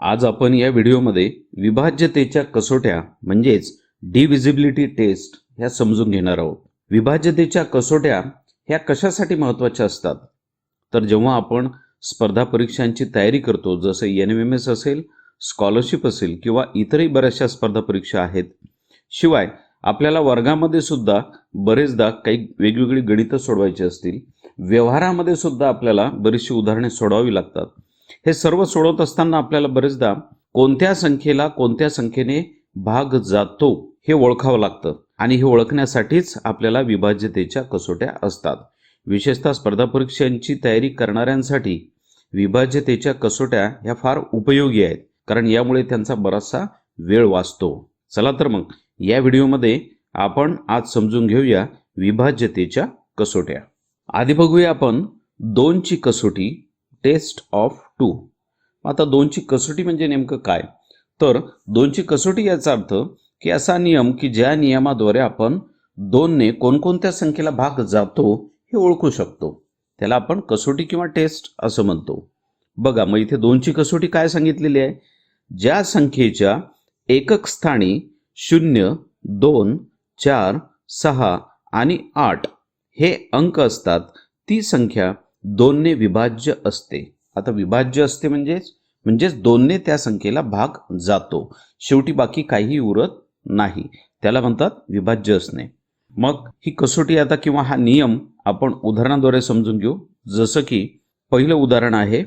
आज आपण या व्हिडिओमध्ये विभाज्यतेच्या कसोट्या म्हणजेच डिव्हिजिबिलिटी टेस्ट ह्या समजून घेणार आहोत. विभाज्यतेच्या कसोट्या ह्या कशासाठी महत्त्वाच्या असतात? तर जेव्हा आपण स्पर्धा परीक्षांची तयारी करतो जसं एन एम एम एस असेल स्कॉलरशिप असेल किंवा इतरही बऱ्याचशा स्पर्धा परीक्षा आहेत शिवाय आपल्याला वर्गामध्ये सुद्धा बरेचदा काही वेगवेगळी गणितं सोडवायची असतील व्यवहारामध्ये सुद्धा आपल्याला बरीचशी उदाहरणे सोडवावी लागतात. हे सर्व सोडवत असताना आपल्याला बरेचदा कोणत्या संख्येला कोणत्या संख्येने भाग जातो हे ओळखावं लागतं. आणि हे ओळखण्यासाठीच आपल्याला विभाज्यतेच्या कसोट्या असतात. विशेषतः स्पर्धा परीक्षांची तयारी करणाऱ्यांसाठी विभाज्यतेच्या कसोट्या ह्या फार उपयोगी आहेत. कारण यामुळे त्यांचा बराचसा वेळ वाचतो. चला तर मग या व्हिडिओमध्ये आपण आज समजून घेऊया विभाज्यतेच्या कसोट्या. आधी बघूया आपण दोनची कसोटी टेस्ट ऑफ टू. आता दोनची कसोटी म्हणजे नेमकं काय? तर दोनची कसोटी याचा अर्थ की असा नियम की ज्या नियमाद्वारे आपण दोनने कोणकोणत्या संख्येला भाग जातो हे ओळखू शकतो. त्याला आपण कसोटी किंवा टेस्ट असं म्हणतो. बघा मग इथे दोनची कसोटी काय सांगितलेली आहे? ज्या संख्येच्या एकक स्थानी शून्य दोन चार सहा आणि आठ हे अंक असतात ती संख्या दोनने विभाज्य असते. आता विभाज्य असते म्हणजेच म्हणजेच दोनने त्या संख्येला भाग जातो. शेवटी बाकी काहीही उरत नाही. त्याला म्हणतात विभाज्य असणे. मग ही कसोटी आता किंवा हा नियम आपण उदाहरणाद्वारे समजून घेऊ. जसं की पहिलं उदाहरण आहे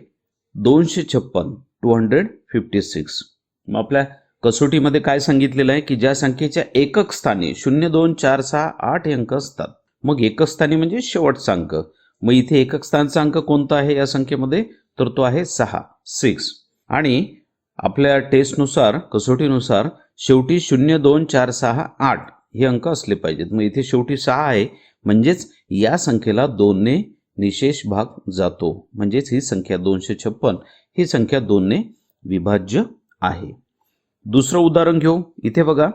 दोनशे छप्पन टू हंड्रेड फिफ्टी सिक्स मग आपल्या कसोटीमध्ये काय सांगितलेलं आहे की ज्या संख्येच्या एकक स्थानी शून्य दोन चार सहा आठ अंक असतात. मग एकक स्थानी म्हणजे शेवटचा अंक. मग इथे एकक स्थानचा अंक कोणता आहे या संख्येमध्ये? तर तो आहे सहा सिक्स आणि आपल्या टेस्टनुसार कसोटीनुसार शेवटी शून्य दोन चार सहा आठ हे अंक असले पाहिजेत. मग इथे शेवटी सहा आहे. म्हणजेच या संख्येला दोनने निशेष भाग जातो. म्हणजेच ही संख्या दोनशे छप्पन ही संख्या दोनने विभाज्य आहे. दुसरं उदाहरण घेऊ. इथे बघा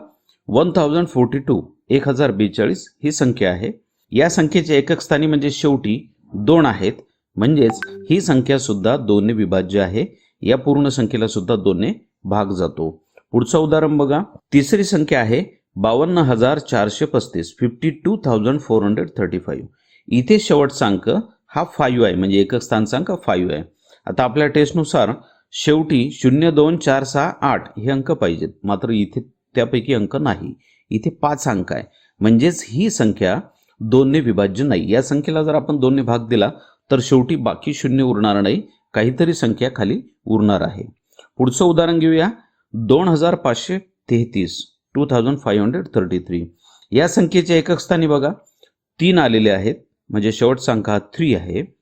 वन थाउजंड फोर्टी टू एक हजार बेचाळीस ही संख्या आहे. या संख्येचे एकक स्थानी म्हणजे शेवटी दोन आहेत. म्हणजेच ही संख्या सुद्धा दोनने विभाज्य आहे. या पूर्ण संख्येला सुद्धा दोनने भाग जातो. पुढचं उदाहरण बघा. तिसरी संख्या आहे बावन्न हजार चारशे पस्तीस fifty two thousand four hundred thirty five इथे शेवटचा अंक हा फाईव्ह आहे म्हणजे एकक स्थानचा अंक फाईव्ह आहे. आता आपल्या टेस्टनुसार शेवटी शून्य दोन चार सहा आठ हे अंक पाहिजेत. मात्र इथे त्यापैकी अंक नाही. इथे पाच अंक आहे. म्हणजेच ही संख्या दोनने विभाज्य नाही. या संख्येला जर आपण दोनने भाग दिला तर शेवटी बाकी शून्य उरणार नाही. काहीतरी संख्या खाली उरणार आहे. पुढचं उदाहरण घेऊया. दोन हजार पाचशे तेहतीस two thousand five hundred thirty three या संख्येच्या एकक स्थानी बघा. तीन आलेले आहेत. म्हणजे शेवटचा अंक हा थ्री आहे.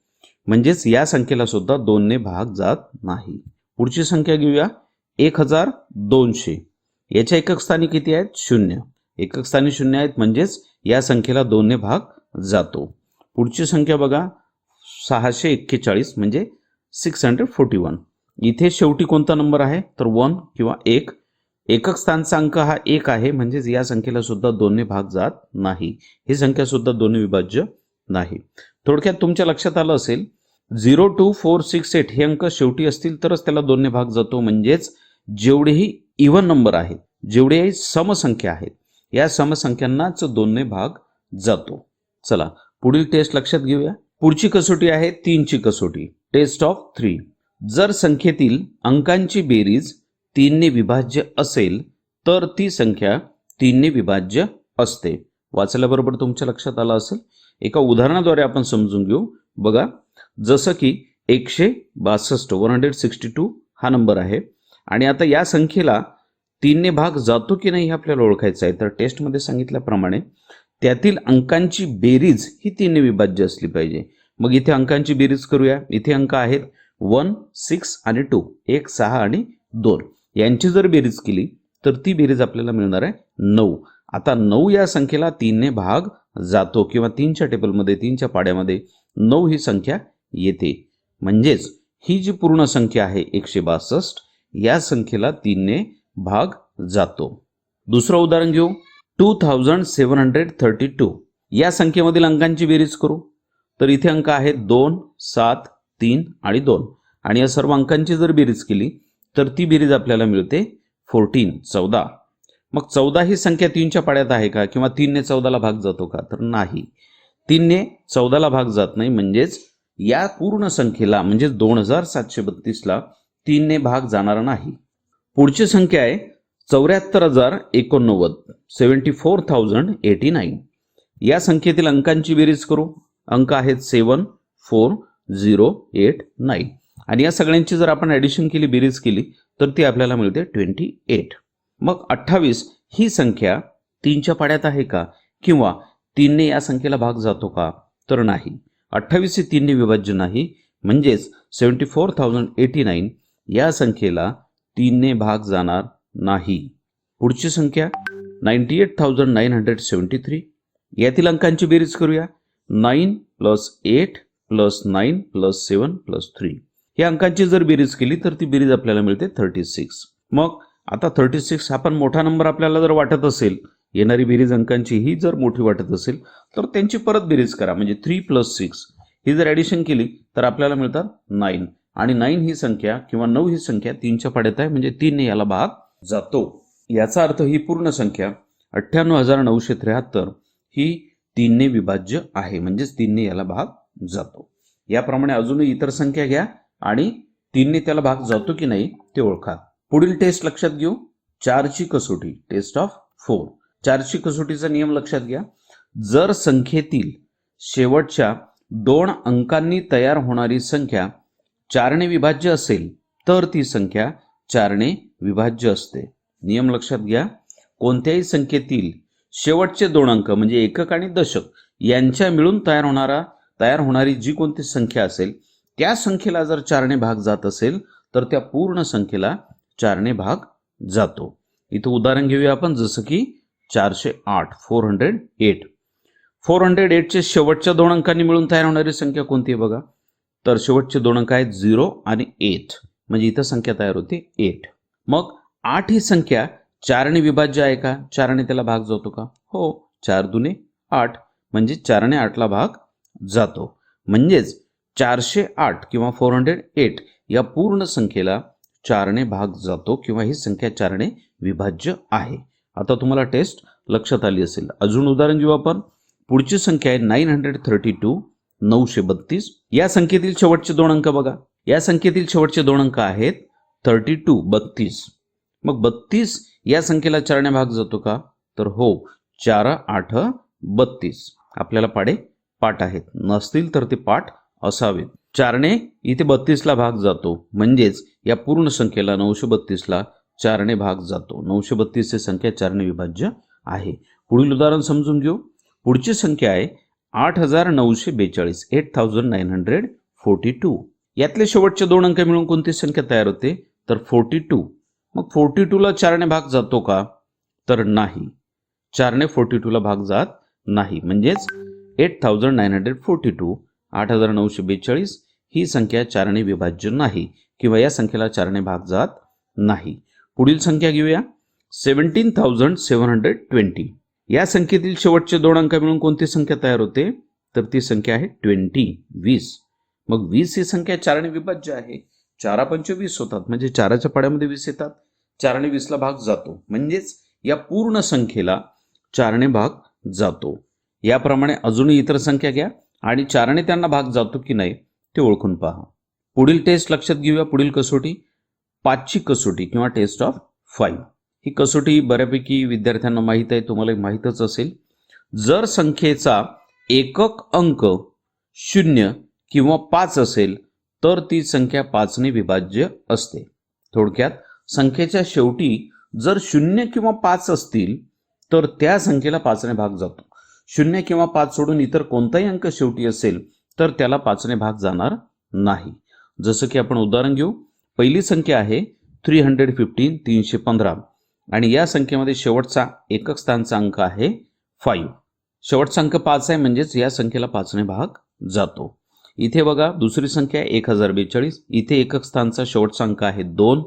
म्हणजेच या संख्येला सुद्धा दोनने भाग जात नाही. पुढची संख्या घेऊया. एक हजार दोनशे. याच्या एकक स्थानी किती आहेत? शून्य. एकक स्थानी शून्य आहेत. म्हणजेच या संख्येला दोनने भाग जातो. पुढची संख्या बघा. सहाशे एक्केचाळीस म्हणजे सिक्स हंड्रेड फोर्टी वन. इथे शेवटी कोणता नंबर आहे? तर वन किंवा एक. एकक स्थानचा अंक हा एक आहे म्हणजेच या संख्येला सुद्धा दोन्ही भाग जात नाही. ही संख्या सुद्धा दोन्ही विभाज्य नाही. थोडक्यात तुमच्या लक्षात आलं असेल zero two four six eight हे अंक शेवटी असतील तरच त्याला दोन्ही भाग जातो. म्हणजेच जेवढेही इव्हन नंबर आहेत जेवढेही समसंख्या आहेत या समसंख्यांनाच दोन्ही भाग जातो. चला पुढील टेस्ट लक्षात घेऊया. पुढची कसोटी आहे तीनची कसोटी. टेस्ट ऑफ थ्री जर संख्येतील अंकांची बेरीज तीनने विभाज्य असेल तर ती संख्या तीनने विभाज्य असते. वाचल्याबरोबर तुमच्या लक्षात आलं असेल? एका उदाहरणाद्वारे आपण समजून घेऊ. बघा जसं की एकशे बासष्ट वन हंड्रेड सिक्स्टी टू हा नंबर आहे. आणि आता या संख्येला तीनने भाग जातो की नाही हे आपल्याला ओळखायचं आहे. तर टेस्टमध्ये सांगितल्याप्रमाणे त्यातील अंकांची बेरीज ही तीन विभाज्य असली पाहिजे. मग इथे अंकांची बेरीज करूया. इथे अंक आहेत वन सिक्स आणि टू. एक सहा आणि दोन. यांची जर बेरीज केली तर ती बेरीज आपल्याला मिळणार आहे नऊ. आता नऊ या संख्येला तीनने भाग जातो किंवा तीनच्या टेबलमध्ये तीनच्या पाड्यामध्ये नऊ ही संख्या येते. म्हणजेच ही जी पूर्ण संख्या आहे एकशे बासष्ट या संख्येला तीनने भाग जातो. दुसरं उदाहरण घेऊ. Two thousand seven hundred thirty two. या संख्येमधील अंकांची बेरीज करू. तर इथे अंक आहेत दोन सात तीन आणि दोन. आणि या सर्व अंकांची जर बेरीज केली तर ती बेरीज आपल्याला मिळते फोर्टीन चौदा. मग चौदा ही संख्या तीनच्या पाड्यात आहे का? किंवा तीनने चौदाला भाग जातो का? तर नाही. तीनने चौदाला भाग जात नाही म्हणजेच या पूर्ण संख्येला म्हणजेच दोन हजार सातशे बत्तीसला तीनने भाग जाणार नाही. पुढची संख्या आहे चौऱ्याहत्तर हजार एकोणनव्वद seventy four thousand eighty nine या संख्येतील अंकांची बेरीज करू. अंक आहेत seven four zero eight nine आणि या सगळ्यांची जर आपण ॲडिशन केली बेरीज केली तर ती आपल्याला मिळते ट्वेंटी एट मग अठ्ठावीस ही संख्या तीनच्या पाड्यात आहे का? किंवा तीनने या संख्येला भाग जातो का? तर नाही. अठ्ठावीस हे तीनने विभाज्य नाही. म्हणजेच seventy four thousand eighty nine या संख्येला तीनने भाग जाणार नाही. पुढची संख्या ninety eight thousand nine hundred seventy three. यातील अंकांची बेरीज करूया. Nine plus eight plus nine plus seven plus three. या अंकांची जर बेरीज केली तर ती बेरीज आपल्याला मिळते थर्टी सिक्स. मग आता थर्टी सिक्स हा पण मोठा नंबर आपल्याला जर वाटत असेल येणारी बेरीज अंकांची ही जर मोठी वाटत असेल तर त्यांची परत बेरीज करा. म्हणजे थ्री प्लस सिक्स. ही जर ॲडिशन केली तर आपल्याला मिळतात नाईन. आणि नाईन ही संख्या किंवा नऊ ही संख्या तीनच्या पाड्यात आहे. म्हणजे तीनने याला भाग जातो. याचा अर्थ ही पूर्ण संख्या अठ्ठ्याण्णव हजार नऊशे त्र्याहत्तर ही तीनने विभाज्य आहे. म्हणजेच तीनने याला भाग जातो. याप्रमाणे अजूनही इतर संख्या घ्या आणि तीनने त्याला भाग जातो की नाही ते ओळखा. पुढील टेस्ट लक्षात घेऊ. चारची कसोटी टेस्ट ऑफ फोर चारची कसोटीचा नियम लक्षात घ्या. जर संख्येतील शेवटच्या दोन अंकांनी तयार होणारी संख्या चारने विभाज्य असेल तर ती संख्या चारने विभाज्य असते. नियम लक्षात घ्या. कोणत्याही संख्येतील शेवटचे दोन अंक म्हणजे एकक आणि दशक यांच्या मिळून तयार होणारा तयार होणारी जी कोणती संख्या असेल त्या संख्येला जर चारणे भाग जात असेल तर त्या पूर्ण संख्येला चारणे भाग जातो. इथं उदाहरण घेऊया आपण जसं की चारशे आठ four hundred eight. Four hundred एटचे शेवटच्या दोन अंकांनी मिळून तयार होणारी संख्या कोणती आहे बघा. तर शेवटचे दोन अंक आहेत झिरो आणि एट. म्हणजे इथं संख्या तयार होते एट मग आठ ही संख्या चारने विभाज्य आहे का? चारने त्याला भाग जातो का? हो चार दुने आठ. म्हणजे चारने आठला भाग जातो. म्हणजेच चारशे आठ किंवा फोर हंड्रेड एट या पूर्ण संख्येला चारने भाग जातो किंवा ही संख्या चारने विभाज्य आहे. आता तुम्हाला टेस्ट लक्षात आली असेल. अजून उदाहरण घेऊ आपण. पुढची संख्या आहे नाईन हंड्रेड थर्टी टू नऊशे बत्तीस. या संख्येतील शेवटचे दोन अंक बघा. या संख्येतील शेवटचे दोन अंक आहेत. थर्टी टू बत्तीस. मग बत्तीस या संख्येला चारने भाग जातो का? तर हो चार आठ बत्तीस. आपल्याला पाडे पाठ आहेत. नसतील तर ते पाठ असावेत. चारने इथे बत्तीसला भाग जातो. म्हणजेच या पूर्ण संख्येला नऊशे बत्तीसला चारने भाग जातो. नऊशे बत्तीसची संख्या चारने विभाज्य आहे. पुढील उदाहरण समजून घेऊ. पुढची संख्या आहे आठ हजार नऊशे बेचाळीस eight thousand nine hundred forty two यातले शेवटचे दोन अंक मिळून कोणती संख्या तयार होते? तर फोर्टी टू मग फोर्टी टूला चारने भाग जातो का? तर नाही. चारने फोर्टी टूला भाग जात नाही. म्हणजेच eight thousand nine hundred forty two आठ हजार नऊशे बेचाळीस ही संख्या चारने विभाज्य नाही किंवा या संख्येला चारने भाग जात नाही. पुढील संख्या घेऊया. Seventeen thousand seven hundred twenty या संख्येतील शेवटचे दोन अंक मिळून कोणती संख्या तयार होते? तर ती संख्या आहे ट्वेंटी वीस. मग वीस ही संख्या चारने विभाज्य आहे. चारा पंच वीस होतात. म्हणजे चाराच्या पाड्यामध्ये वीस येतात. चारने वीसला भाग जातो. म्हणजेच या पूर्ण संख्येला चारणे भाग जातो. याप्रमाणे अजूनही इतर संख्या घ्या आणि चारणे त्यांना भाग जातो की नाही ते ओळखून पहा. पुढील टेस्ट लक्षात घेऊया. पुढील कसोटी. पाचची कसोटी किंवा टेस्ट ऑफ फाईव्ह ही कसोटी बऱ्यापैकी विद्यार्थ्यांना माहीत आहे. तुम्हाला माहीतच असेल. जर संख्येचा एकक अंक शून्य किंवा पाच असेल तर ती संख्या पाचने विभाज्य असते. थोडक्यात संख्येच्या शेवटी जर शून्य किंवा पाच असतील तर त्या संख्येला पाचने भाग जातो. शून्य किंवा पाच सोडून इतर कोणताही अंक शेवटी असेल तर त्याला पाचने भाग जाणार नाही. जसं की आपण उदाहरण घेऊ पहिली संख्या आहे थ्री हंड्रेड फिफ्टीन तीनशे पंधरा. आणि या संख्येमध्ये शेवटचा एकक स्थानचा अंक आहे फाईव्ह शेवटचा अंक पाच आहे म्हणजेच या संख्येला पाचने भाग जातो. इथे बघा दुसरी संख्या एक हजार बेचाळीस. इथे एकक स्थानचा शेवटचा अंक आहे दोन.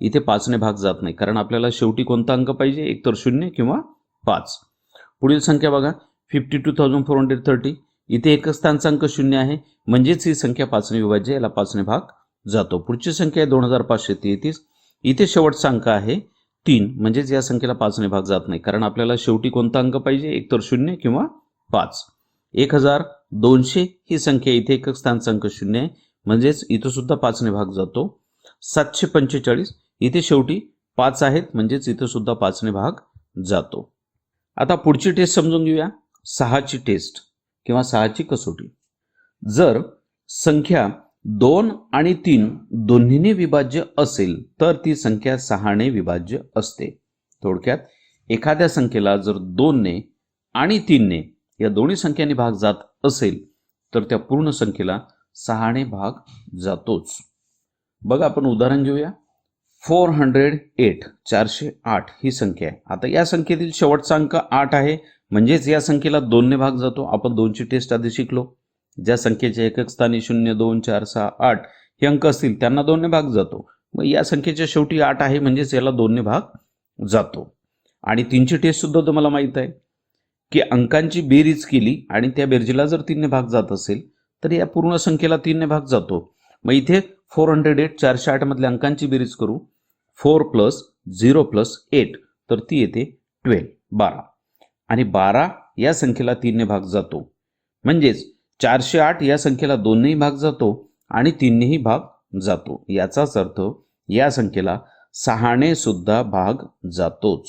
इथे पाचने भाग जात नाही कारण आपल्याला शेवटी कोणता अंक पाहिजे? एकतर शून्य किंवा पाच. पुढील संख्या बघा fifty two thousand four hundred thirty इथे एकक स्थानचा अंक शून्य आहे म्हणजेच ही संख्या पाचने विभाज्य याला पाचने भाग जातो. पुढची संख्या आहे दोन हजार पाचशे तेहतीस. इथे शेवटचा अंक आहे तीन. म्हणजेच या संख्येला पाचने भाग जात नाही कारण आपल्याला शेवटी कोणता अंक पाहिजे? एकतर शून्य किंवा पाच. एक हजार दोनशे ही संख्या इथे एकक स्थान अंक शून्य आहे. म्हणजेच इथं सुद्धा पाचने भाग जातो. सातशे पंचेचाळीस इथे शेवटी पाच आहेत म्हणजेच इथं सुद्धा पाचने भाग जातो. आता पुढची टेस्ट समजून घेऊया. सहाची टेस्ट किंवा सहाची कसोटी. जर संख्या दोन आणि तीन दोन्हीने विभाज्य असेल तर ती संख्या सहाने विभाज्य असते. थोडक्यात एखाद्या संख्येला जर दोनने आणि तीनने या दोन्ही संख्यांनी भाग जात असेल तर त्या पूर्ण संख्येला सहाने भाग जातोच. बघा आपण उदाहरण घेऊया. फोर हंड्रेड एट चारशे आठ ही संख्या आहे. आता या संख्येतील शेवटचा अंक आठ आहे. म्हणजेच या संख्येला दोनने भाग जातो. आपण दोनची टेस्ट आधी शिकलो. ज्या संख्येच्या एकक स्थानी शून्य दोन चार सहा आठ हे अंक असतील त्यांना दोनने भाग जातो. मग या संख्येच्या शेवटी आठ आहे म्हणजेच याला दोनने भाग जातो. आणि तीनची टेस्ट सुद्धा तुम्हाला माहीत आहे. की अंकांची बेरीज केली आणि त्या बेरजेला जर तीनने भाग जात असेल तर या पूर्ण संख्येला तीनने भाग जातो. मग इथे फोर हंड्रेड एट चारशे आठ मधल्या अंकांची बेरीज करू. Four plus zero plus eight तर ती येते ट्वेल्व बारा. आणि बारा या संख्येला तीनने भाग जातो. म्हणजेच चारशे आठ या संख्येला दोननेही भाग जातो आणि तीननेही भाग जातो. याचाच अर्थ या संख्येला सहाने सुद्धा भाग जातोच.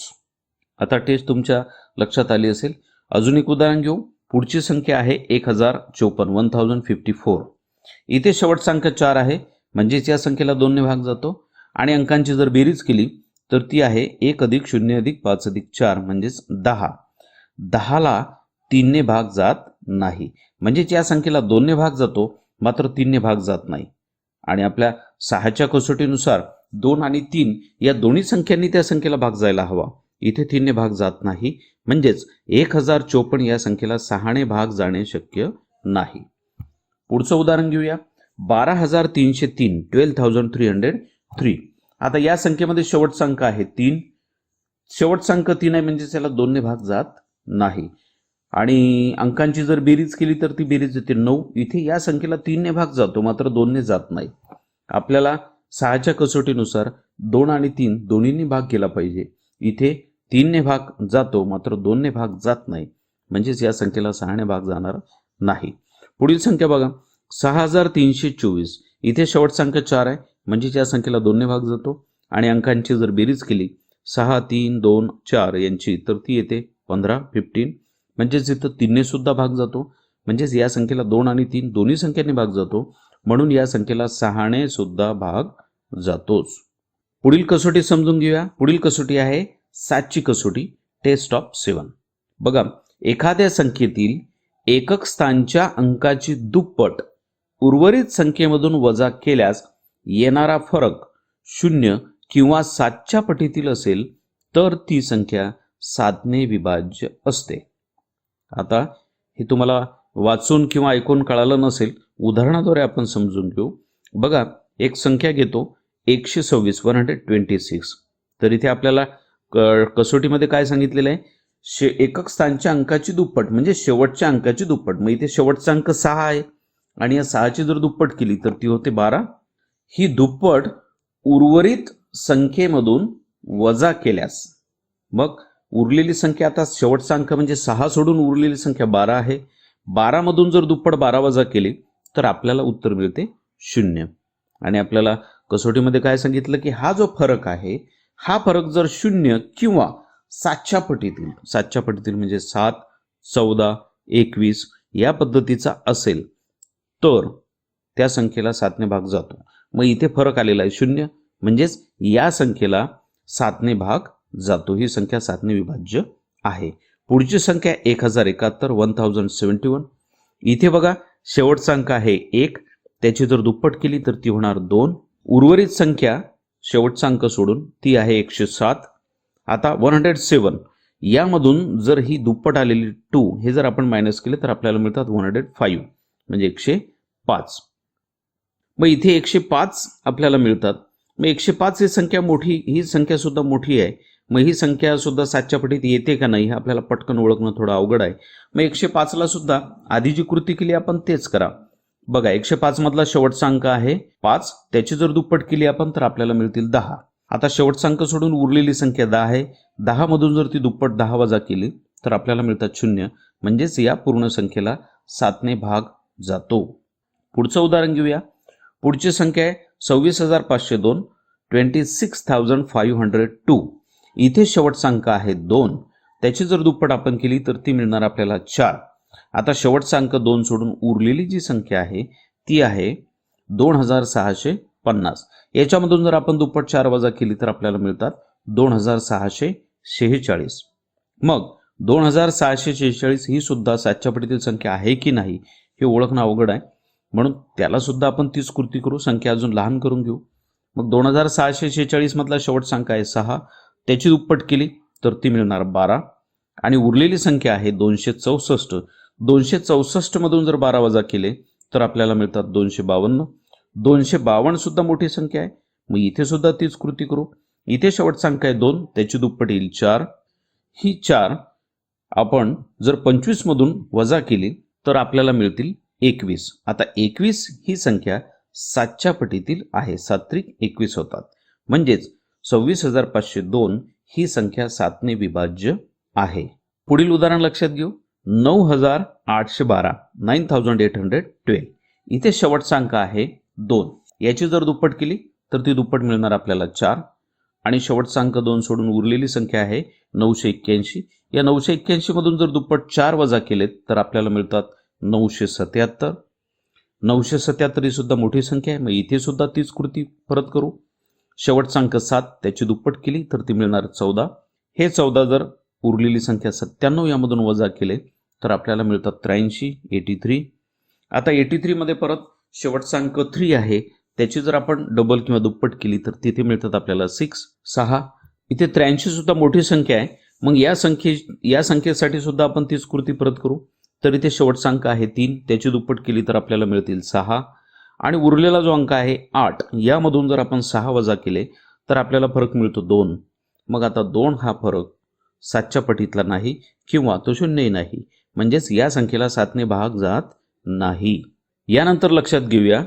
आता टेस्ट तुमच्या लक्षात आली असेल? अजून एक उदाहरण घेऊ. पुढची संख्या आहे एक हजार चोपन्न वन थाउजंड फिफ्टी फोर. इथे शेवटचा अंक चार आहे. म्हणजेच या संख्येला दोनने भाग जातो. आणि अंकांची जर बेरीज केली तर ती आहे एक अधिक शून्य अधिक पाच अधिक चार म्हणजेच दहा. दहाला तीनने भाग जात नाही. म्हणजेच या संख्येला दोनने भाग जातो मात्र तीनने भाग जात नाही. आणि आपल्या सहाच्या कसोटीनुसार दोन आणि तीन या दोन्ही संख्यांनी त्या संख्येला भाग जायला हवा. इथे तीनने भाग जात नाही. म्हणजेच एक हजार चोपन्न या संख्येला सहाने भाग जाणे शक्य नाही. पुढचं उदाहरण घेऊया. बारा हजार तीनशे तीन twelve thousand three hundred three आता या संख्येमध्ये शेवटचा अंक आहे तीन. शेवटचा अंक तीन आहे म्हणजे त्याला दोनने भाग जात नाही. आणि अंकांची जर बेरीज केली तर ती बेरीज येते नऊ. इथे या संख्येला तीनने भाग जातो मात्र दोनने जात नाही. आपल्याला सहाच्या कसोटीनुसार दोन आणि तीन दोन्हींनी भाग केला पाहिजे. इथे तीनने भाग जातो मात्र दोनने भाग जात नाही. म्हणजेच या संख्येला सहाने भाग जाणार नाही. पुढील संख्या बघा. सहा हजार तीनशे चोवीस. इथे शेवट संख्या चार आहे. म्हणजेच या संख्येला दोनने भाग जातो. आणि अंकांची जर बेरीज केली सहा तीन दोन चार यांची तर ती येते पंधरा फिफ्टीन म्हणजेच इथं तीनने सुद्धा भाग जातो. म्हणजेच या संख्येला दोन आणि तीन दोन्ही संख्येने भाग जातो. म्हणून या संख्येला सहाने सुद्धा भाग जातोच. पुढील कसोटी समजून घेऊया. पुढील कसोटी आहे सातची कसोटी टेस्ट ऑफ सेवन बघा एखाद्या संख्येतील एकक स्थानच्या अंकाची दुप्पट उर्वरित संख्येमधून वजा केल्यास येणारा फरक शून्य किंवा सातच्या पटीतील असेल तर ती संख्या सातने विभाज्य असते. आता हे तुम्हाला वाचून किंवा ऐकून कळालं नसेल उदाहरणाद्वारे आपण समजून घेऊ. बघा एक संख्या घेतो एकशे सव्वीस वन हंड्रेड ट्वेंटी सिक्स तर इथे आपल्याला क कसोटीमध्ये काय सांगितलेलं आहे? शे एकक स्थानच्या अंकाची दुप्पट म्हणजे शेवटच्या अंकाची दुप्पट. मग इथे शेवटचा अंक सहा आहे. आणि या सहाची जर दुप्पट केली तर ती होते बारा. ही दुप्पट उर्वरित संख्येमधून वजा केल्यास मग उरलेली संख्या आता शेवटचा अंक म्हणजे सहा सोडून उरलेली संख्या बारा आहे. बारामधून जर दुप्पट बारा वजा केली तर आपल्याला उत्तर मिळते शून्य. आणि आपल्याला कसोटीमध्ये काय सांगितलं की हा जो फरक आहे हा फरक जर शून्य किंवा सातच्या पटीतील सातच्या पटीतील म्हणजे सात चौदा एकवीस या पद्धतीचा असेल तर त्या संख्येला सातने भाग जातो. मग इथे फरक आलेला आहे शून्य म्हणजेच या संख्येला सातने भाग जातो. ही संख्या सातने विभाज्य आहे. पुढची संख्या एक हजार एकाहत्तर वन थाउजंड सेवन्टी वन इथे बघा शेवटचा अंक आहे एक त्याची जर दुप्पट केली तर ती होणार दोन. उर्वरित संख्या शेवटचा अंक सोडून ती आहे एकशे सात. आता वन हंड्रेड सेवन. यामधून जर ही दुप्पट आलेली टू हे जर आपण मायनस केले तर आपल्याला मिळतात वन हंड्रेड फाईव्ह म्हणजे एकशे पाच. मग इथे एकशे पाच आपल्याला मिळतात. मग एकशे पाच ही संख्या मोठी ही संख्या सुद्धा मोठी आहे. मग ही संख्या सुद्धा सातच्या पटीत येते का नाही हे आपल्याला पटकन ओळखणं थोडं अवघड आहे. मग एकशे पाचला सुद्धा आधी जी कृती केली आपण तेच करा. बघा एकशे पाच मधला शेवटचा अंक आहे पाच. त्याची जर दुप्पट केली आपण तर आपल्याला मिळतील दहा. आता शेवटचा अंक सोडून उरलेली संख्या दहा आहे. दहामधून जर ती दुप्पट दहा वजा केली तर आपल्याला मिळतात शून्य. म्हणजेच या पूर्ण संख्येला सातने भाग जातो. पुढचं उदाहरण घेऊया. पुढची संख्या आहे सव्वीस हजार पाचशे दोन twenty six thousand five hundred two इथे शेवटचा अंक आहे दोन. त्याची जर दुप्पट आपण केली तर ती मिळणार आपल्याला चार. आता शेवटचा अंक दोन सोडून उरलेली जी संख्या आहे ती आहे दोन हजार सहाशे पन्नास. याच्यामधून जर आपण दुप्पट चार वजा केली तर आपल्याला मिळतात दोन हजार सहाशे शेहेचाळीस. मग दोन हजार सहाशे शेहेचाळीस ही सुद्धा सातच्या पटीतील संख्या आहे की नाही हे ओळखणं अवघड आहे. म्हणून त्याला सुद्धा आपण तीच कृती करू संख्या अजून लहान करून घेऊ. मग दोन हजार सहाशे शेहेचाळीस मधला शेवट संख्या आहे सहा. त्याची दुप्पट केली तर ती मिळणार बारा. आणि उरलेली संख्या आहे दोनशे चौसष्ट. दोनशे चौसष्टमधून जर बारा वजा केले तर आपल्याला मिळतात दोनशे बावन्न. दोनशे बावन्न सुद्धा मोठी संख्या आहे. मग इथे सुद्धा तीच कृती करू. इथे शेवट संख्या आहे दोन त्याची दुप्पट येईल चार. ही चार आपण जर पंचवीसमधून वजा केली तर आपल्याला मिळतील एकवीस. आता एकवीस ही संख्या सातच्या पटीतील आहे. सात्विक एकवीस होतात. म्हणजेच सव्वीस हजार पाचशे दोन ही संख्या सातने विभाज्य आहे. पुढील उदाहरण लक्षात घेऊ. नऊ हजार आठशे बारा nine thousand eight hundred twelve. इथे शेवटचा अंक आहे दोन. याची जर दुप्पट केली तर ती दुप्पट मिळणार आपल्याला चार. आणि शेवटचा अंक दोन सोडून उरलेली संख्या आहे नऊशे एक्क्याऐंशी. या नऊशे एक्क्याऐंशीमधून जर दुप्पट चार वजा केलेत तर आपल्याला मिळतात नऊशे सत्याहत्तर. नऊशे सत्याहत्तर ही सुद्धा मोठी संख्या आहे मग इथे सुद्धा तीच कृती परत करू. शेवटचा अंक सात त्याची दुप्पट केली तर ती मिळणार चौदा. हे चौदा जर उरलेली संख्या सत्त्याण्णव यामधून वजा केले तर आपल्याला मिळतात त्र्याऐंशी एटी थ्री आता एटी थ्रीमध्ये परत शेवटचा अंक थ्री आहे. त्याची जर आपण डबल किंवा दुप्पट केली तर तिथे मिळतात आपल्याला सिक्स सहा. इथे त्र्याऐंशी सुद्धा मोठी संख्या आहे. मग या संख्ये या संख्येसाठी सुद्धा आपण तीच कृती परत करू. तर इथे शेवटचा अंक आहे तीन. त्याची दुप्पट केली तर आपल्याला मिळतील सहा. आणि उरलेला जो अंक आहे आठ यामधून जर आपण सहा वजा केले तर आपल्याला फरक मिळतो दोन. मग आता दोन हा फरक सातच्या पटीतला नाही किंवा तो शून्यही नाही. म्हणजेच या संख्येला सातने भाग जात नाही. यानंतर लक्षात घेऊया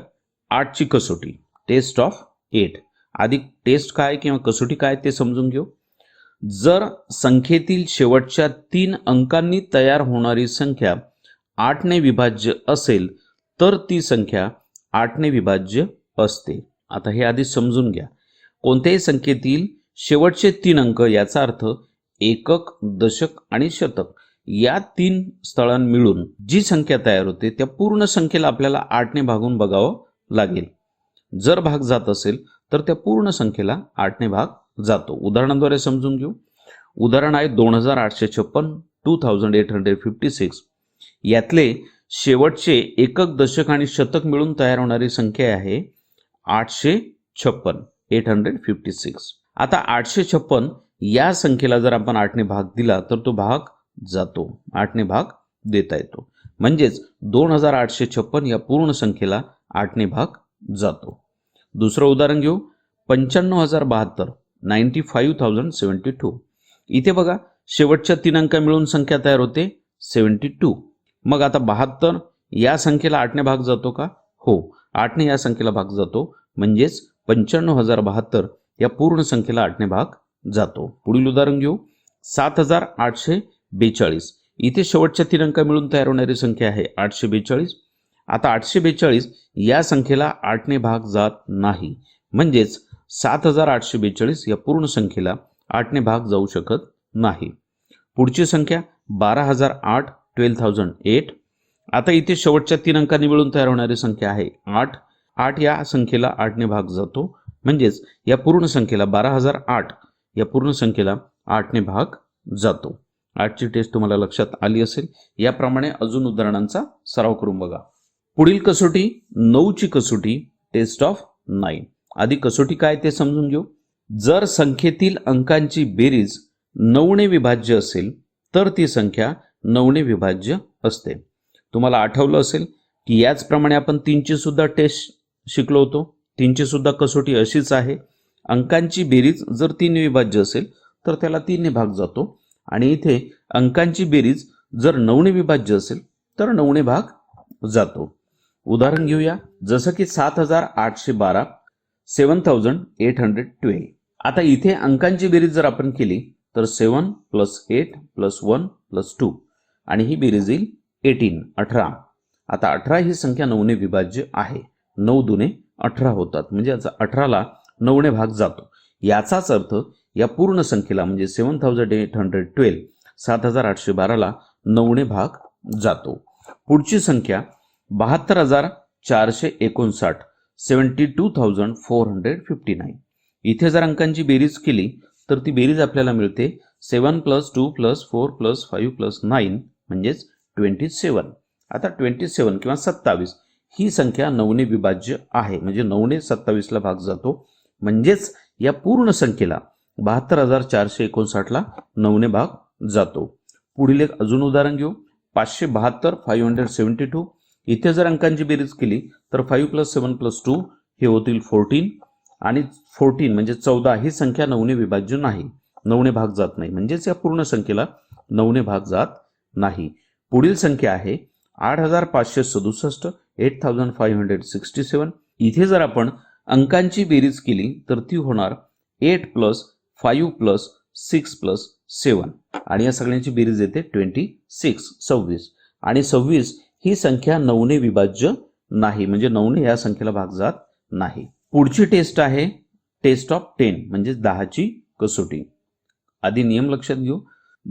आठची कसोटी. Test of eight. आधी टेस्ट काय किंवा कसोटी काय ते समजून घेऊ. जर संख्येतील शेवटच्या तीन अंकांनी तयार होणारी संख्या आठने विभाज्य असेल तर ती संख्या आठने विभाज्य असते. आता हे आधी समजून घ्या. कोणत्याही संख्येतील शेवटचे तीन अंक याचा अर्थ एकक दशक आणि शतक या तीन स्थळां मिळून जी संख्या तयार होते त्या पूर्ण संख्येला आपल्याला आठने भागून बघावं लागेल. जर भाग जात असेल तर त्या पूर्ण संख्येला आठने भाग जातो. उदाहरणाद्वारे समजून घेऊ. उदाहरण आहे दोन हजार आठशे छप्पन two thousand eight hundred fifty six यातले शेवटचे एकक दशक आणि शतक मिळून तयार होणारी संख्या आहे आठशे छप्पन एट हंड्रेड फिफ्टी सिक्स आता आठशे छप्पन या संख्येला जर आपण आठने भाग दिला तर तो भाग जातो. आठने भाग देता येतो. म्हणजेच दोन हजार आठशे छप्पन या पूर्ण संख्येला आठने भाग जातो. दुसरं उदाहरण घेऊ. पंच्याण्णव हजार बहात्तर ninety five thousand seventy two इथे बघा शेवटच्या तीन अंक मिळून संख्या तयार होते सेवन्टी टू मग आता बहात्तर या संख्येला आठने भाग जातो का? हो आठने या संख्येला भाग जातो. म्हणजेच पंच्याण्णव हजार बहात्तर या पूर्ण संख्येला आठने भाग जातो. पुढील उदाहरण घेऊ. सात हजार आठशे बेचाळीस. इथे शेवटच्या तीन अंक मिळून तयार होणारी संख्या आहे आठशे बेचाळीस. आता आठशे बेचाळीस या संख्येला आठने भाग जात नाही. म्हणजेच सात हजार आठशे बेचाळीस या पूर्ण संख्येला आठने भाग जाऊ शकत नाही. पुढची संख्या बारा हजार आठ ट्वेल्व थाउजंड एट आता इथे शेवटच्या तीन अंकांनी मिळून तयार होणारी संख्या आहे आठ. आठ या संख्येला आठने भाग जातो. म्हणजेच या पूर्ण संख्येला बारा हजार आठ या पूर्ण संख्येला आठने भाग जातो. आठची टेस्ट तुम्हाला लक्षात आली असेल. याप्रमाणे अजून उदाहरणांचा सराव करून बघा. पुढील कसोटी नऊची कसोटी टेस्ट ऑफ नाईन आधी कसोटी काय ते समजून घेऊ. जर संख्येतील अंकांची बेरीज नऊने विभाज्य असेल तर ती संख्या नऊने विभाज्य असते. तुम्हाला आठवलं असेल की याचप्रमाणे आपण तीनची सुद्धा टेस्ट शिकलो होतो. तीनची सुद्धा कसोटी अशीच आहे. अंकांची बेरीज जर तीन विभाज्य असेल तर त्याला तीनने भाग जातो. आणि इथे अंकांची बेरीज जर नऊने विभाज्य असेल तर नऊने भाग जातो. उदाहरण घेऊया. जसं की सात हजार आठशे बारा seven thousand eight hundred twelve आता इथे अंकांची बेरीज जर आपण केली तर seven plus eight plus one plus two. आणि ही बेरीज येईल एटीन अठरा. आता अठरा ही संख्या नऊने विभाज्य आहे. नऊ दुने अठरा होतात. म्हणजे याचा अठराला नवणे भाग जातो. याचाच अर्थ या पूर्ण संख्येला म्हणजे seven thousand eight hundred twelve सात हजार आठशे बाराला नऊने भाग जातो. पुढची संख्या बहात्तर हजार चारशे एकोणसाठ seventy two thousand four hundred fifty nine इथे जर अंकांची बेरीज केली तर ती बेरीज आपल्याला मिळते seven plus two plus four plus five plus nine म्हणजेच ट्वेंटी सेवन आता ट्वेंटी सेवन किंवा सत्तावीस ही संख्या नऊने विभाज्य आहे. म्हणजे नऊने सत्तावीसला भाग जातो. म्हणजेच या पूर्ण संख्येला बहात्तर हजार चारशे एकोणसाठला नऊने भाग जातो. पुढील एक अजून उदाहरण घेऊ. पाचशे बहात्तर फाईव्ह हंड्रेड सेवन्टी टू इथे जर अंकांची बेरीज केली तर five plus seven plus two हे होतील फोर्टीन आणि फोर्टीन म्हणजे चौदा ही संख्या नऊने विभाज्य नाही. नऊने भाग जात नाही. म्हणजेच या पूर्ण संख्येला नऊने भाग जात नाही. पुढील संख्या आहे आठ हजार पाचशे सदुसष्ट eight thousand five hundred sixty seven इथे जर आपण अंकांची बेरीज केली तर ती होणार eight plus five plus six plus seven. आणि या सगळ्यांची बेरीज येते ट्वेंटी सिक्स सव्वीस. आणि सव्वीस ही संख्या नऊने विभाज्य नाही. म्हणजे नऊने या संख्येला भाग जात नाही. पुढची टेस्ट आहे टेस्ट ऑफ टेन म्हणजे दहाची कसोटी. आधी नियम लक्षात घेऊ.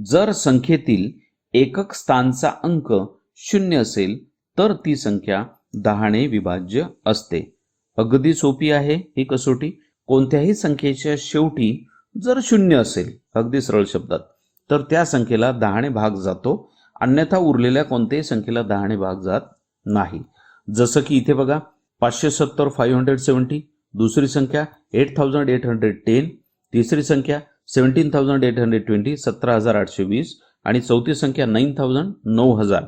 जर संख्येतील एकक स्थानचा अंक शून्य असेल तर ती संख्या दहाने विभाज्य असते. अगदी सोपी आहे ही कसोटी. कोणत्याही संख्येच्या शेवटी जर शून्य असेल अगदी सरळ शब्दात तर त्या संख्येला दहाने भाग जातो. अन्यथा उरलेल्या कोणत्याही संख्येला दहाने भाग जात नाही. जसं की इथे बघा पाचशे सत्तर फाईव्ह हंड्रेड सेवन्टी दुसरी संख्या eight thousand eight hundred ten तिसरी संख्या seventeen thousand eight hundred twenty सतरा हजार आठशे वीस. आणि चौथी संख्या नाईन थाउजंड नऊ हजार.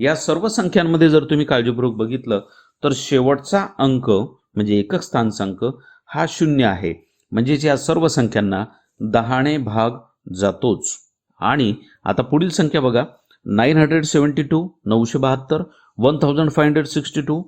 या सर्व संख्यांमध्ये जर तुम्ही काळजीपूर्वक बघितलं तर शेवटचा अंक म्हणजे एकक स्थानचा हा शून्य आहे. म्हणजेच या सर्व संख्यांना दहाने भाग जातोच. आणि आता पुढील संख्या बघा. नाईन हंड्रेड सेवन्टी टू नऊशे बहात्तर one thousand five hundred sixty two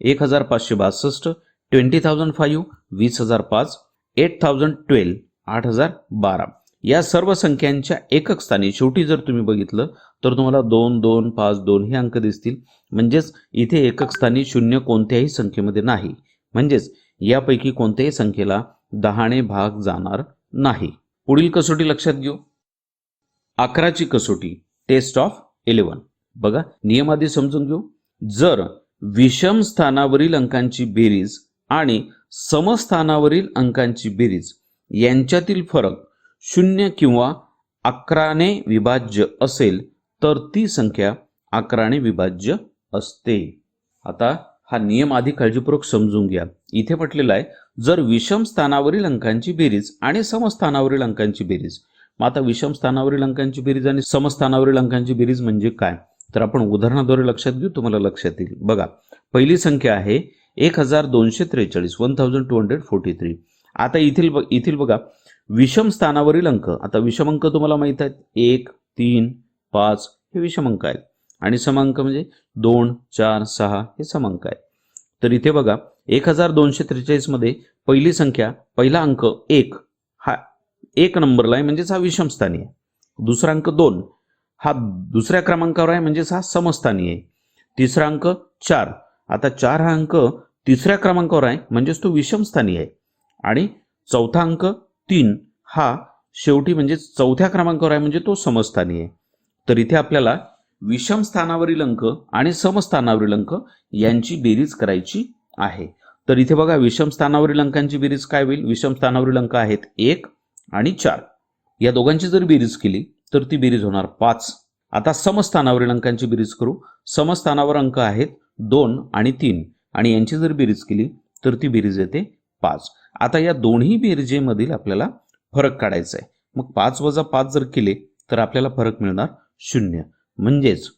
एक हजार पाचशे बासष्ट ट्वेंटी थाउजंड फाईव्ह वीस हजार पाच एट थाउजंड ट्वेल्व आठ हजार बारा. या सर्व संख्यांच्या एकक स्थानी शेवटी जर तुम्ही बघितलं तर तुम्हाला दोन दोन पाच दोन हे अंक दिसतील. म्हणजेच इथे एकक स्थानी शून्य कोणत्याही संख्येमध्ये नाही. म्हणजेच यापैकी कोणत्याही संख्येला दहाने भाग जाणार नाही. पुढील कसोटी लक्षात घेऊ. अकराची कसोटी टेस्ट ऑफ इलेवन बघा नियम आधी समजून घेऊ. जर विषम स्थानावरील अंकांची बेरीज आणि समस्थानावरील अंकांची बेरीज यांच्यातील फरक शून्य किंवा अकराने विभाज्य असेल तर ती संख्या अकराने विभाज्य असते. आता हा नियम आधी काळजीपूर्वक समजून घ्या. इथे म्हटलेला आहे जर विषम स्थानावरील अंकांची बेरीज आणि समस्थानावरील अंकांची बेरीज. मग आता विषम स्थानावरील अंकांची बेरीज आणि समस्थानावरील अंकांची बेरीज म्हणजे काय? तर आपण उदाहरणाद्वारे लक्षात घेऊ तुम्हाला लक्षात येईल. बघा पहिली संख्या आहे एक हजार दोनशे त्रेचाळीस one thousand two hundred forty three आता इथील ब इथील बघा विषम स्थानावरील अंक आता विषम अंक तुम्हाला माहीत आहेत? एक तीन पाच हे विषम अंक आहेत. आणि समांक म्हणजे दोन चार सहा हे समांक आहे. तर इथे बघा एक हजार दोनशे त्रेचाळीसमध्ये पहिली संख्या पहिला अंक एक. हा एक नंबरला आहे म्हणजेच हा विषमस्थानी आहे. दुसरा अंक दोन. हा दुसऱ्या क्रमांकावर आहे म्हणजेच हा समस्थानी आहे. तिसरा अंक चार. आता चार हा अंक तिसऱ्या क्रमांकावर आहे म्हणजेच तो विषमस्थानी आहे. आणि चौथा अंक तीन. हा शेवटी म्हणजे चौथ्या क्रमांकावर आहे म्हणजे तो समस्थानी आहे. तर इथे आपल्याला विषम स्थानावरील अंक आणि समस्थानावरील अंक यांची बेरीज करायची आहे. तर इथे बघा विषम स्थानावरील अंकांची बेरीज काय होईल? विषम स्थानावरील अंक आहेत एक आणि चार. या दोघांची जर बेरीज केली तर ती बेरीज होणार पाच. आता समस्थानावरील अंकांची बेरीज करू. समस्थानावर अंक आहेत दोन आणि तीन. आणि यांची जर बेरीज केली तर ती बेरीज येते पाच. आता या दोन्ही बेरजेमधील आपल्याला फरक काढायचा आहे. मग पाच वजा पाच जर केले तर आपल्याला फरक मिळणार शून्य. म्हणजेच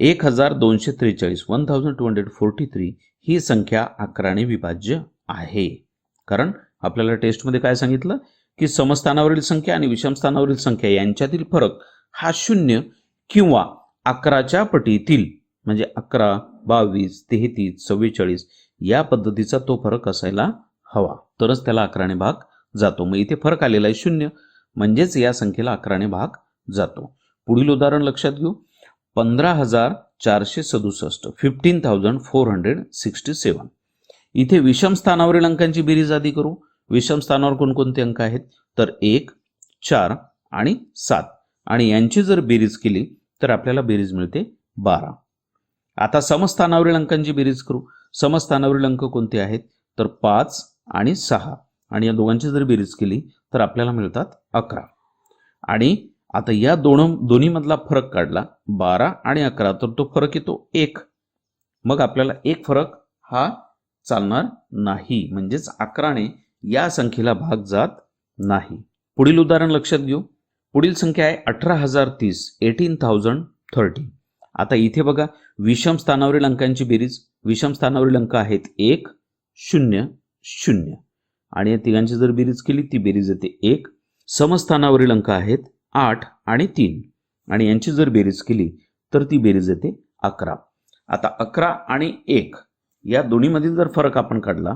एक हजार दोनशे त्रेचाळीस one thousand two hundred forty three ही संख्या अकराने विभाज्य आहे. कारण आपल्याला टेस्टमध्ये काय सांगितलं? की समस्थानावरील संख्या आणि विषमस्थानावरील संख्या यांच्यातील फरक हा शून्य किंवा अकराच्या पटीतील म्हणजे अकरा बावीस तेहतीस चव्वेचाळीस या पद्धतीचा तो फरक असायला हवा. तरच त्याला अकराने भाग जातो. मग इथे फरक आलेला आहे शून्य. म्हणजेच या संख्येला अकराने भाग जातो. पुढील उदाहरण लक्षात घेऊ. पंधरा हजार चारशे सदुसष्ट fifteen thousand four hundred sixty seven इथे विषम स्थानावरील अंकांची बेरीज आधी करू. विषम स्थानावर कोणकोणते अंक आहेत? तर एक चार आणि सात. आणि यांची जर बेरीज केली तर आपल्याला बेरीज मिळते बारा. आता समस्थानावरील अंकांची बेरीज करू. समस्थानावरील अंक कोणते आहेत? तर पाच आणि सहा. आणि या दोघांची जर बेरीज केली तर आपल्याला मिळतात अकरा. आणि आता या दोन दोन्हीमधला फरक काढला. बारा आणि अकरा तर तो फरक येतो एक. मग आपल्याला एक फरक हा चालणार नाही. म्हणजेच अकराने या संख्येला भाग जात नाही. पुढील उदाहरण लक्षात घेऊ. पुढील संख्या आहे अठरा हजार तीस एटीन थाउजंड थर्टी आता इथे बघा विषम स्थानावरील अंकांची बेरीज. विषम स्थानावरील अंक आहेत एक शून्य शून्य. आणि या तिघांची जर बेरीज केली ती बेरीज येते एक. समस्थानावरील अंक आहेत आठ आणि तीन. आणि यांची जर बेरीज केली तर ती बेरीज येते अकरा. आता अकरा आणि एक या दोन्हीमधील जर फरक आपण काढला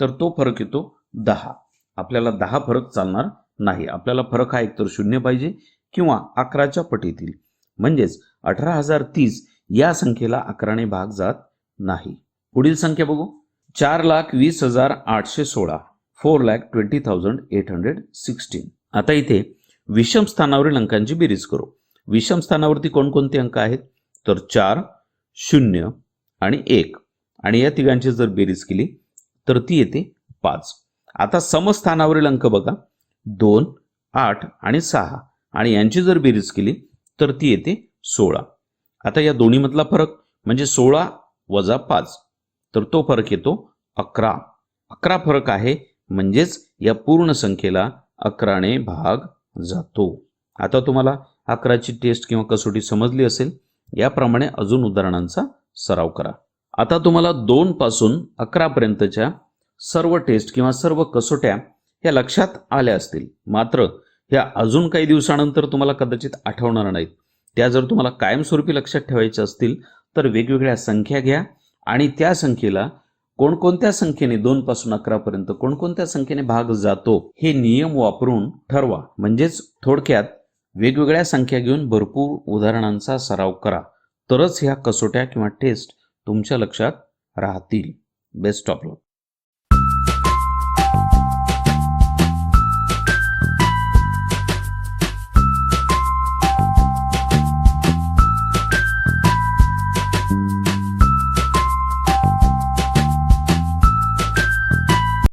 तर तो फरक येतो दहा. आपल्याला दहा फरक चालणार नाही. आपल्याला फरक हा एकतर शून्य पाहिजे किंवा अकराच्या पटीतील. म्हणजेच अठरा हजार तीस या संख्येला अकराने भाग जात नाही. पुढील संख्या बघू. चार लाख वीस हजार आठशे सोळा. Four lakh twenty thousand eight hundred sixteen. आता इथे विषम स्थानावरील अंकांची बेरीज करू. विषम स्थानावरती कोणकोणते अंक आहेत? तर चार शून्य आणि एक. आणि या तिघांची जर बेरीज केली तर ती येते पाच. आता समस्थानावरील अंक बघा. दोन आठ आणि सहा. आणि यांची जर बेरीज केली तर ती येते सोळा. आता या दोन्हीमधला फरक म्हणजे सोळा वजा पाच. तर तो फरक येतो अकरा. अकरा फरक आहे म्हणजेच या पूर्ण संख्येला अकराने भाग जातो. आता तुम्हाला अकराची टेस्ट किंवा कसोटी समजली असेल याप्रमाणे अजून उदाहरणांचा सराव करा. आता तुम्हाला दोन पासून अकरापर्यंतच्या सर्व टेस्ट किंवा सर्व कसोट्या ह्या लक्षात आल्या असतील. मात्र ह्या अजून काही दिवसानंतर तुम्हाला कदाचित आठवणार नाहीत. त्या जर तुम्हाला कायमस्वरूपी लक्षात ठेवायच्या असतील तर वेगवेगळ्या संख्या घ्या आणि त्या संख्येला कोणकोणत्या संख्येने दोन पासून अकरा पर्यंत कोणकोणत्या संख्येने भाग जातो हे नियम वापरून ठरवा. म्हणजेच थोडक्यात वेगवेगळ्या संख्या घेऊन भरपूर उदाहरणांचा सराव करा. तरच ह्या कसोट्या किंवा टेस्ट तुमच्या लक्षात राहतील. Best of luck